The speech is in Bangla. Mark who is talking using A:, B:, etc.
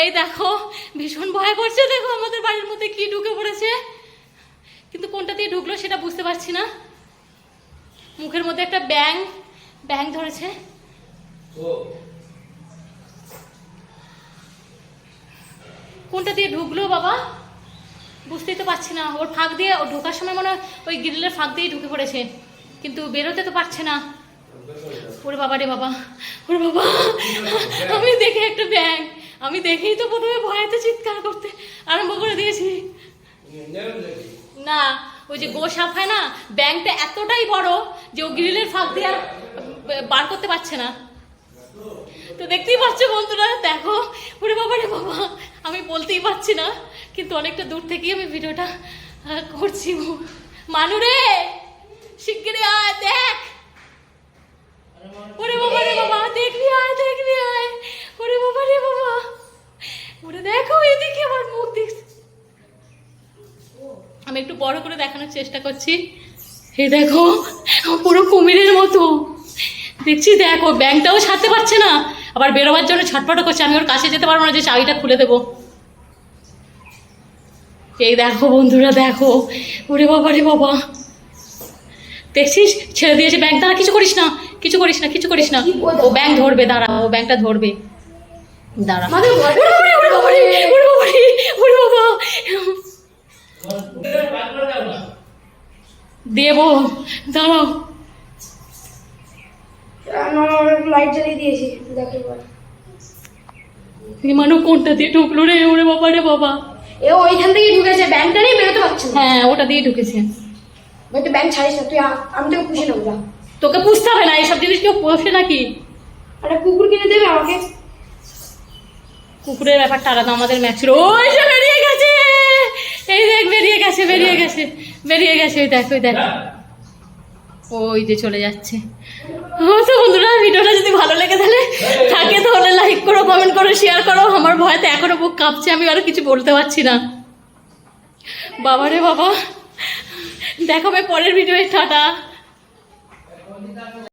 A: এই দেখো ভীষণ ভয় করছে দেখো আমাদের বাড়ির মধ্যে কি ঢুকে পড়েছে। কিন্তু কোনটা দিয়ে ঢুকলো সেটা বুঝতে পারছি না। মুখের মধ্যে একটা ব্যাং ব্যাং ধরেছে। কোনটা দিয়ে ঢুকলো বাবা? বুঝতেই তো পারছি না। ওর ফাঁক দিয়ে ও ঢোকার সময় মনে হয় ওই গ্রিলের ফাঁক দিয়েই ঢুকে পড়েছে। কিন্তু বেরোতে তো পারছে না। ওরে বাবা। রে বাবা ওরে বাবা। আমি দেখে একটা ব্যাং আমি দেখেই তো প্রথমে ভয়েতে চিৎকার করতে আরম্ভ করে দিয়েছি। না, ওই যে গো সাপ হয় না, ব্যাংকটা এতটাই বড় যে ও গ্রিলের ফাঁক দিয়ে আর বার করতে পারছে না। তো দেখতেই পাচ্ছ বন্ধুরা, দেখো, ওরে বাবা রে বাবা, আমি বলতেই পারছি না, কিন্তু অনেকটা দূর থেকেই আমি ভিডিওটা করছি। মানু রে শিগগিরই আয়, দেখ ওরে বাবা রে বাবা দেখবি আয় দেখবি আয় ওরে বাবা রে বাবা ওরে দেখো এদিকে আমার মুখ দেখছি আমি একটু বড় করে দেখানোর চেষ্টা করছি। হে দেখো পুরো কুমিরের মতো। দেখছি দেখো ব্যাংকটাও ছাড়তে পারছে না। আবার বেরোবার জন্য ছটফট করছে। আমি ওর কাছে যেতে পারব না যে চাবিটা খুলে দেবো। এই দেখো বন্ধুরা দেখো। ওরে বাবা রে বাবা। দেখছিস? ছেড়ে দিয়েছে ব্যাংক দাঁড়া কিছু করিস না। কিছু করিস না কিছু করিস না। ও ব্যাংক ধরবে দাঁড়া ও ব্যাংকটা ধরবে। দাঁড়া
B: আমাদের ঘরে-
A: ওরে বাবা রে, ওরে বাবা রে, ওরে বাবা রে, ওরে বাবা দেবো দাঁড়াও।
B: লাইট জ্বালিয়ে দিয়েছি দেখো এবার।
A: বিমানও কোনটা দিয়ে ঢুকলো রে? ওরে বাবা রে বাবা।
B: এ ওইখান থেকে ঢুকেছে ব্যাংকটা নিয়ে বেরোতে পারছি?
A: হ্যাঁ ওটা দিয়ে ঢুকেছে।
B: ব্যাংক ছাড়িস না তুই আমি তোকে পুষে নেব
A: তোকে পুষতে হবে না এইসব জিনিস কেউ পোষে নাকি?
B: একটা কুকুর কিনে দেবে আমাকে?
A: কুকুরের ব্যাপারটা আলাদা আমাদের ম্যাচ ছিল। ওই যে বেরিয়ে গেছে, ওই দেখ ওই দেখ। ওই যে চলে যাচ্ছে। তো বন্ধুরা, ভিডিওটা যদি ভালো লেগে তাহলে থাকে তাহলে লাইক করো কমেন্ট করো শেয়ার করো। আমার ভয়তে এখনও বুক কাঁপছে, আমি আরও কিছু বলতে পারছি না। বাবা রে বাবা। দেখাবে পরের ভিডিও টাটা।